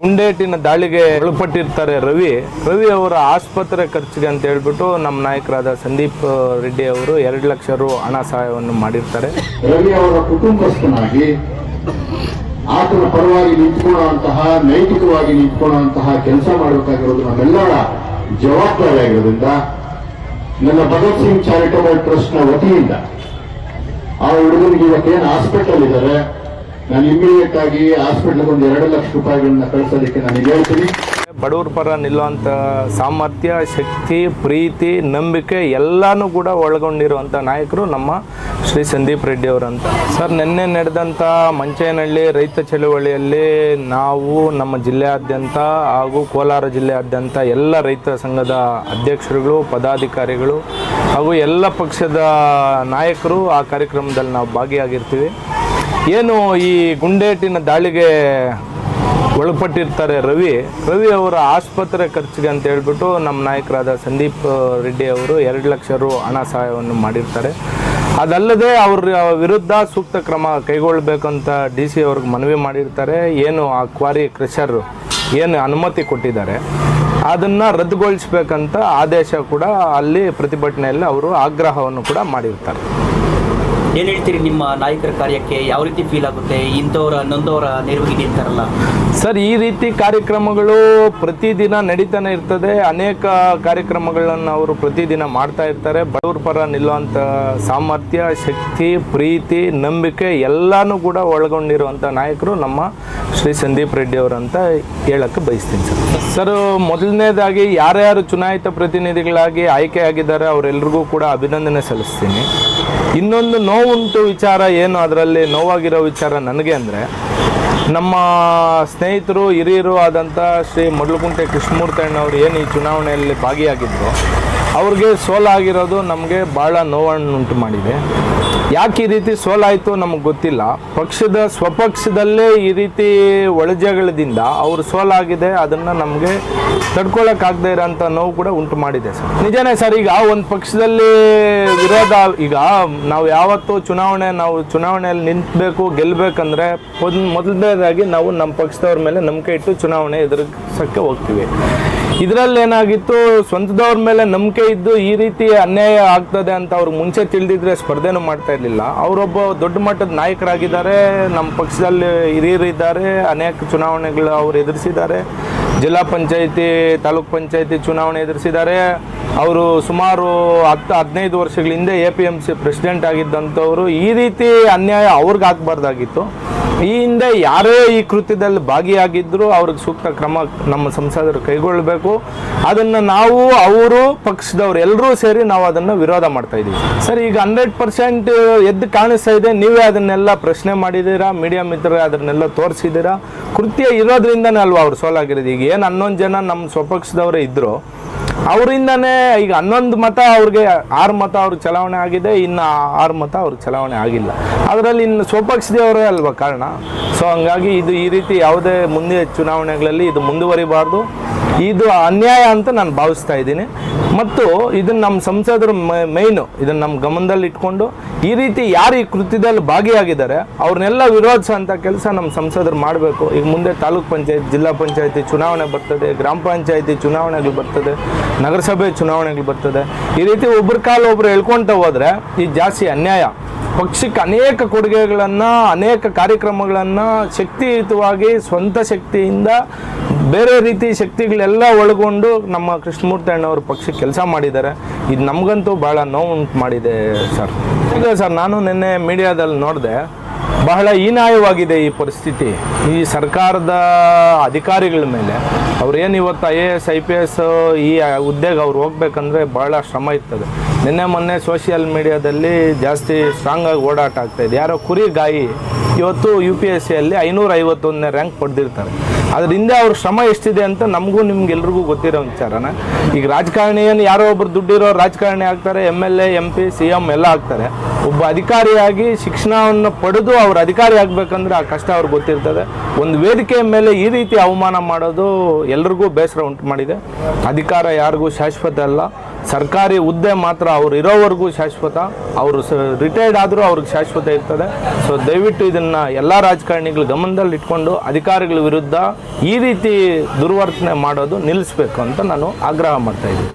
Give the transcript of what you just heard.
ಗುಂಡೇಟಿನ ದಾಳಿಗೆ ಒಳಪಟ್ಟಿರ್ತಾರೆ ರವಿ. ರವಿ ಅವರ ಆಸ್ಪತ್ರೆ ಖರ್ಚಿಗೆ ಅಂತ ಹೇಳ್ಬಿಟ್ಟು ನಮ್ಮ ನಾಯಕರಾದ ಸಂದೀಪ್ ರೆಡ್ಡಿ ಅವರು ಎರಡು ಲಕ್ಷ ರು ಹಣ ಸಹಾಯವನ್ನು ಮಾಡಿರ್ತಾರೆ. ರವಿ ಅವರ ಕುಟುಂಬಸ್ಥನಾಗಿ ಆತನ ಪರವಾಗಿ ನಿಂತ್ಕೊಳ್ಳುವಂತಹ, ನೈತಿಕವಾಗಿ ನಿಂತ್ಕೊಳ್ಳುವಂತಹ ಕೆಲಸ ಮಾಡಬೇಕಾಗಿರೋದು ನಮ್ಮೆಲ್ಲರ ಜವಾಬ್ದಾರಿ ಆಗಿರೋದ್ರಿಂದ ನನ್ನ ಭಗತ್ ಸಿಂಗ್ ಚಾರಿಟಬಲ್ ಟ್ರಸ್ಟ್ನ ವತಿಯಿಂದ ಆ ಹುಡುಗನಿಗೆ ಇವತ್ತೇನು ಹಾಸ್ಪಿಟಲ್ ಇದ್ದಾರೆ ನಾನು ಇಮಿಡಿಯೇಟ್ ಆಗಿ ಹಾಸ್ಪಿಟಲ್ಗೆ ಒಂದು ಎರಡು ಲಕ್ಷ ರೂಪಾಯಿಗಳನ್ನ ಕಳಿಸೋದಕ್ಕೆ ನಾನು ಹೇಳ್ತೀನಿ. ಬಡವ್ರ ಪರ ನಿಲ್ಲುವಂಥ ಸಾಮರ್ಥ್ಯ, ಶಕ್ತಿ, ಪ್ರೀತಿ, ನಂಬಿಕೆ ಎಲ್ಲಾನು ಕೂಡ ಒಳಗೊಂಡಿರುವಂಥ ನಾಯಕರು ನಮ್ಮ ಶ್ರೀ ಸಂದೀಪ್ ರೆಡ್ಡಿ ಅವರಂತ. ಸರ್, ನಿನ್ನೆ ನಡೆದಂಥ ಮಂಚೇನಹಳ್ಳಿ ರೈತ ಚಳುವಳಿಯಲ್ಲಿ ನಾವು ನಮ್ಮ ಜಿಲ್ಲೆಯಾದ್ಯಂತ ಹಾಗೂ ಕೋಲಾರ ಜಿಲ್ಲೆಯಾದ್ಯಂತ ಎಲ್ಲ ರೈತ ಸಂಘದ ಅಧ್ಯಕ್ಷರುಗಳು, ಪದಾಧಿಕಾರಿಗಳು ಹಾಗೂ ಎಲ್ಲ ಪಕ್ಷದ ನಾಯಕರು ಆ ಕಾರ್ಯಕ್ರಮದಲ್ಲಿ ನಾವು ಭಾಗಿಯಾಗಿರ್ತೀವಿ. ಏನು ಈ ಗುಂಡೇಟಿನ ದಾಳಿಗೆ ಒಳಪಟ್ಟಿರ್ತಾರೆ ರವಿ. ರವಿ ಅವರ ಆಸ್ಪತ್ರೆ ಖರ್ಚಿಗೆ ಅಂತ ಹೇಳ್ಬಿಟ್ಟು ನಮ್ಮ ನಾಯಕರಾದ ಸಂದೀಪ್ ರೆಡ್ಡಿ ಅವರು ಎರಡು ಲಕ್ಷ ರು ಹಣ ಸಹಾಯವನ್ನು ಮಾಡಿರ್ತಾರೆ. ಅದಲ್ಲದೆ ಅವ್ರ ವಿರುದ್ಧ ಸೂಕ್ತ ಕ್ರಮ ಕೈಗೊಳ್ಳಬೇಕಂತ ಡಿ ಸಿ ಅವ್ರಿಗೆ ಮನವಿ ಮಾಡಿರ್ತಾರೆ. ಏನು ಆ ಕ್ವಾರಿ ಕ್ರಷರ್ ಏನು ಅನುಮತಿ ಕೊಟ್ಟಿದ್ದಾರೆ. ಅದನ್ನು ರದ್ದುಗೊಳಿಸ್ಬೇಕಂತ ಆದೇಶ ಕೂಡ ಅಲ್ಲಿ ಪ್ರತಿಭಟನೆಯಲ್ಲಿ ಅವರು ಆಗ್ರಹವನ್ನು ಕೂಡ ಮಾಡಿರ್ತಾರೆ. ಏನ್ ಹೇಳ್ತೀರಿ ನಿಮ್ಮ ನಾಯಕರ ಕಾರ್ಯಕ್ಕೆ ಯಾವ ರೀತಿ ಫೀಲ್ ಆಗುತ್ತೆ? ಇಂಥವ್ರ ನೊಂದವರ ನೆರವಿಗೆ ನಿಂತಾರಲ್ಲ ಸರ್ ಈ ರೀತಿ ಕಾರ್ಯಕ್ರಮಗಳು ಪ್ರತಿದಿನ ನಡೀತಾನೆ ಇರ್ತದೆ. ಅನೇಕ ಕಾರ್ಯಕ್ರಮಗಳನ್ನು ಅವರು ಪ್ರತಿದಿನ ಮಾಡ್ತಾ ಇರ್ತಾರೆ. ಬಡವ್ರ ಪರ ನಿಲ್ಲುವಂಥ ಸಾಮರ್ಥ್ಯ ಶಕ್ತಿ ಪ್ರೀತಿ ನಂಬಿಕೆ ಎಲ್ಲಾನು ಕೂಡ ಒಳಗೊಂಡಿರುವಂಥ ನಾಯಕರು ನಮ್ಮ ಶ್ರೀ ಸಂದೀಪ್ ರೆಡ್ಡಿ ಅವರಂತ ಹೇಳಕ್ಕೆ ಬಯಸ್ತೀನಿ ಸರ್. ಸರ್ ಮೊದಲನೇದಾಗಿ ಯಾರ್ಯಾರು ಚುನಾಯಿತ ಪ್ರತಿನಿಧಿಗಳಾಗಿ ಆಯ್ಕೆ ಆಗಿದ್ದಾರೆ ಅವರೆಲ್ಲರಿಗೂ ಕೂಡ ಅಭಿನಂದನೆ ಸಲ್ಲಿಸ್ತೀನಿ. ಇನ್ನೊಂದು ನೋವುಂಟು ವಿಚಾರ ಏನು ಅದರಲ್ಲಿ ನೋವಾಗಿರೋ ವಿಚಾರ ನನಗೆ ಅಂದರೆ, ನಮ್ಮ ಸ್ನೇಹಿತರು, ಹಿರಿಯರು ಆದಂಥ ಶ್ರೀ ಮೊಡ್ಕುಂಟೆ ಕೃಷ್ಣಮೂರ್ತಿ ಅಣ್ಣವರು ಏನು ಈ ಚುನಾವಣೆಯಲ್ಲಿ ಭಾಗಿಯಾಗಿದ್ದರು ಅವ್ರಿಗೆ ಸೋಲಾಗಿರೋದು ನಮಗೆ ಭಾಳ ನೋವನ್ನುಂಟು ಮಾಡಿದೆ. ಯಾಕೆ ಈ ರೀತಿ ಸೋಲಾಯಿತು ನಮಗೆ ಗೊತ್ತಿಲ್ಲ. ಪಕ್ಷದ ಸ್ವಪಕ್ಷದಲ್ಲೇ ಈ ರೀತಿ ಒಳಜಗಳದಿಂದ ಅವರು ಸೋಲಾಗಿದೆ, ಅದನ್ನು ನಮಗೆ ತಡ್ಕೊಳಕ್ಕಾಗದೇ ಇರೋಂಥ ನೋವು ಕೂಡ ಉಂಟು ಮಾಡಿದೆ ಸರ್. ನಿಜನೇ ಸರ್, ಈಗ ಒಂದು ಪಕ್ಷದಲ್ಲಿ ವಿರೋಧ, ಈಗ ನಾವು ಯಾವತ್ತೂ ಚುನಾವಣೆ, ನಾವು ಚುನಾವಣೆಯಲ್ಲಿ ನಿಂತಬೇಕು ಗೆಲ್ಲಬೇಕಂದ್ರೆ ಮೊದಲನೇದಾಗಿ ನಾವು ನಮ್ಮ ಪಕ್ಷದವ್ರ ಮೇಲೆ ನಂಬಿಕೆ ಇಟ್ಟು ಚುನಾವಣೆ ಎದುರಿಸೋಕ್ಕೆ ಹೋಗ್ತೀವಿ. ಇದರಲ್ಲಿ ಏನಾಗಿತ್ತು, ಸ್ವಂತದವ್ರ ಮೇಲೆ ನಂಬಿಕೆ ಇದ್ದು ಈ ರೀತಿ ಅನ್ಯಾಯ ಆಗ್ತದೆ ಅಂತ ಅವ್ರಿಗೆ ಮುಂಚೆ ತಿಳಿದಿದ್ರೆ ಸ್ಪರ್ಧೆನೂ ಮಾಡ್ತಾ ಇರಲಿಲ್ಲ. ಅವರೊಬ್ಬ ದೊಡ್ಡ ಮಟ್ಟದ ನಾಯಕರಾಗಿದ್ದಾರೆ. ನಮ್ಮ ಪಕ್ಷದಲ್ಲಿ ಹಿರಿಯರು ಇದ್ದಾರೆ ಅನೇಕ ಚುನಾವಣೆಗಳು ಅವರು ಎದುರಿಸಿದ್ದಾರೆ. ಜಿಲ್ಲಾ ಪಂಚಾಯಿತಿ, ತಾಲೂಕ್ ಪಂಚಾಯಿತಿ ಚುನಾವಣೆ ಎದುರಿಸಿದ್ದಾರೆ. ಅವರು ಸುಮಾರು ಹತ್ತು ಹದಿನೈದು ವರ್ಷಗಳ ಹಿಂದೆ A P M C president ಆಗಿದ್ದಂಥವರು. ಈ ರೀತಿ ಅನ್ಯಾಯ ಅವ್ರಿಗೆ ಆಗ್ಬಾರ್ದಾಗಿತ್ತು. ಈ ಹಿಂದೆ ಯಾರೇ ಈ ಕೃತ್ಯದಲ್ಲಿ ಭಾಗಿಯಾಗಿದ್ದರೂ ಅವ್ರಿಗೆ ಸೂಕ್ತ ಕ್ರಮ ನಮ್ಮ ಸಂಸದರು ಕೈಗೊಳ್ಳಬೇಕು. ಅದನ್ನು ನಾವು, ಅವರು, ಪಕ್ಷದವ್ರು ಎಲ್ಲರೂ ಸೇರಿ ನಾವು ಅದನ್ನು ವಿರೋಧ ಮಾಡ್ತಾ ಇದ್ದೀವಿ ಸರ್, ಈಗ ಹಂಡ್ರೆಡ್ ಪರ್ಸೆಂಟ್ ಎದ್ದು ಕಾಣಿಸ್ತಾ ಇದೆ. ನೀವೇ ಅದನ್ನೆಲ್ಲ ಪ್ರಶ್ನೆ ಮಾಡಿದ್ದೀರಾ? ಮೀಡಿಯಾ ಮಿತ್ರರೇ ಅದನ್ನೆಲ್ಲ ತೋರಿಸಿದ್ದೀರಾ? ಕೃತ್ಯ ಇರೋದ್ರಿಂದನೇ ಅಲ್ವಾ ಅವ್ರು ಸೋಲಾಗಿರೋದು? ಈಗ ಏನು ಹನ್ನೊಂದು ಜನ ನಮ್ಮ ಸ್ವಪಕ್ಷದವರೇ ಇದ್ದರು ಅವರಿಂದನೇ ಈಗ ಹನ್ನೊಂದು ಮತ ಅವ್ರಿಗೆ, ಆರು ಮತ ಅವ್ರಿಗೆ ಚಲಾವಣೆ ಆಗಿದೆ, ಇನ್ನು ಆರು ಮತ ಅವ್ರಿಗೆ ಚಲಾವಣೆ ಆಗಿಲ್ಲ. ಅದರಲ್ಲಿ ಇನ್ನು ಸ್ವಪಕ್ಷದವರೇ ಅಲ್ವಾ ಕಾರಣ? ಸೊ ಹಂಗಾಗಿ ಇದು ಈ ರೀತಿ ಯಾವುದೇ ಮುಂದೆ ಚುನಾವಣೆಗಳಲ್ಲಿ ಇದು ಮುಂದುವರಿಬಾರ್ದು. ಇದು ಅನ್ಯಾಯ ಅಂತ ನಾನು ಭಾವಿಸ್ತಾ ಇದ್ದೀನಿ. ಮತ್ತು ಇದನ್ನು ನಮ್ಮ ಸಂಸದರು ಮೈನು ಇದನ್ನು ನಮ್ಮ ಗಮನದಲ್ಲಿ ಇಟ್ಕೊಂಡು ಈ ರೀತಿ ಯಾರು ಈ ಕೃತ್ಯದಲ್ಲಿ ಭಾಗಿಯಾಗಿದ್ದಾರೆ, ಅವ್ರನ್ನೆಲ್ಲ ವಿರೋಧಿಸುವಂಥ ಕೆಲಸ ನಮ್ಮ ಸಂಸದರು ಮಾಡಬೇಕು. ಈಗ ಮುಂದೆ ತಾಲೂಕು ಪಂಚಾಯತ್, ಜಿಲ್ಲಾ ಪಂಚಾಯತಿ ಚುನಾವಣೆ ಬರ್ತದೆ, ಗ್ರಾಮ ಪಂಚಾಯತಿ ಚುನಾವಣೆಗಳು ಬರ್ತದೆ, ನಗರಸಭೆ ಚುನಾವಣೆಗಳು ಬರ್ತದೆ. ಈ ರೀತಿ ಒಬ್ರ ಕಾಲು ಒಬ್ಬರು ಹೇಳ್ಕೊಂತ ಹೋದ್ರೆ ಈ ಜಾಸ್ತಿ ಅನ್ಯಾಯ. ಪಕ್ಷಕ್ಕೆ ಅನೇಕ ಕೊಡುಗೆಗಳನ್ನು, ಅನೇಕ ಕಾರ್ಯಕ್ರಮಗಳನ್ನು ಶಕ್ತಿಯುತವಾಗಿ, ಸ್ವಂತ ಶಕ್ತಿಯಿಂದ, ಬೇರೆ ರೀತಿ ಶಕ್ತಿಗಳೆಲ್ಲ ಒಳಗೊಂಡು ನಮ್ಮ ಕೃಷ್ಣಮೂರ್ತಿ ಅಣ್ಣವರು ಪಕ್ಷಕ್ಕೆ ಕೆಲಸ ಮಾಡಿದ್ದಾರೆ. ಇದು ನಮಗಂತೂ ಭಾಳ ನೋವು ಉಂಟು ಮಾಡಿದೆ, ಸರ್. ಈಗ ಸರ್, ನಾನು ನಿನ್ನೆ ಮೀಡಿಯಾದಲ್ಲಿ ನೋಡಿದೆ ಬಹಳ ಹೀನಾಯವಾಗಿದೆ ಈ ಪರಿಸ್ಥಿತಿ. ಈ ಸರ್ಕಾರದ ಅಧಿಕಾರಿಗಳ ಮೇಲೆ. ಅವ್ರೇನು ಇವತ್ತು I A S I P S ಈ ಹುದ್ದೆಗೆ ಅವ್ರು ಹೋಗ್ಬೇಕಂದ್ರೆ ಬಹಳ ಶ್ರಮ ಇರ್ತದೆ. ನಿನ್ನೆ ಮೊನ್ನೆ ಸೋಷಿಯಲ್ ಮೀಡಿಯಾದಲ್ಲಿ ಜಾಸ್ತಿ ಸ್ಟ್ರಾಂಗಾಗಿ ಓಡಾಟ ಆಗ್ತಾಯಿದೆ ಯಾರೋ ಕುರಿ ಗಾಯಿ ಇವತ್ತು ಯು ಪಿ ಎಸ್ ಸಿಯಲ್ಲಿ ಐನೂರ ಐವತ್ತೊಂದನೇ ರ್ಯಾಂಕ್ ಪಡೆದಿರ್ತಾರೆ. ಅದ್ರ ಹಿಂದೆ ಅವ್ರ ಶ್ರಮ ಎಷ್ಟಿದೆ ಅಂತ ನಮಗೂ ನಿಮ್ಗೆಲ್ರಿಗೂ ಗೊತ್ತಿರೋ ವಿಚಾರನ. ಈಗ ರಾಜಕಾರಣಿ ಏನು ಯಾರೋ ಒಬ್ರು ದುಡ್ಡಿರೋ ರಾಜಕಾರಣಿ ಆಗ್ತಾರೆ M L A M P C M ಎಲ್ಲ ಆಗ್ತಾರೆ. ಒಬ್ಬ ಅಧಿಕಾರಿಯಾಗಿ ಶಿಕ್ಷಣವನ್ನು ಪಡೆದು ಅವರು ಅಧಿಕಾರಿ ಆಗಬೇಕಂದ್ರೆ ಆ ಕಷ್ಟ ಅವ್ರಿಗೆ ಗೊತ್ತಿರ್ತದೆ. ಒಂದು ವೇದಿಕೆಯ ಮೇಲೆ ಈ ರೀತಿ ಅವಮಾನ ಮಾಡೋದು ಎಲ್ರಿಗೂ ಬೇಸರ ಉಂಟು ಮಾಡಿದೆ. ಅಧಿಕಾರ ಯಾರಿಗೂ ಶಾಶ್ವತ ಅಲ್ಲ. ಸರ್ಕಾರಿ ಹುದ್ದೆ ಮಾತ್ರ ಅವ್ರು ಇರೋವರೆಗೂ ಶಾಶ್ವತ. ಅವರು ರಿಟೈರ್ಡ್ ಆದರೂ ಅವ್ರಿಗೆ ಶಾಶ್ವತ ಇರ್ತದೆ. ಸೊ ದಯವಿಟ್ಟು ಇದನ್ನು ಎಲ್ಲ ರಾಜಕಾರಣಿಗಳು ಗಮನದಲ್ಲಿ ಇಟ್ಕೊಂಡು ಅಧಿಕಾರಿಗಳ ವಿರುದ್ಧ ಈ ರೀತಿ ದುರ್ವರ್ತನೆ ಮಾಡೋದು ನಿಲ್ಲಿಸಬೇಕು ಅಂತ ನಾನು ಆಗ್ರಹ ಮಾಡ್ತಾ ಇದ್ದೀನಿ.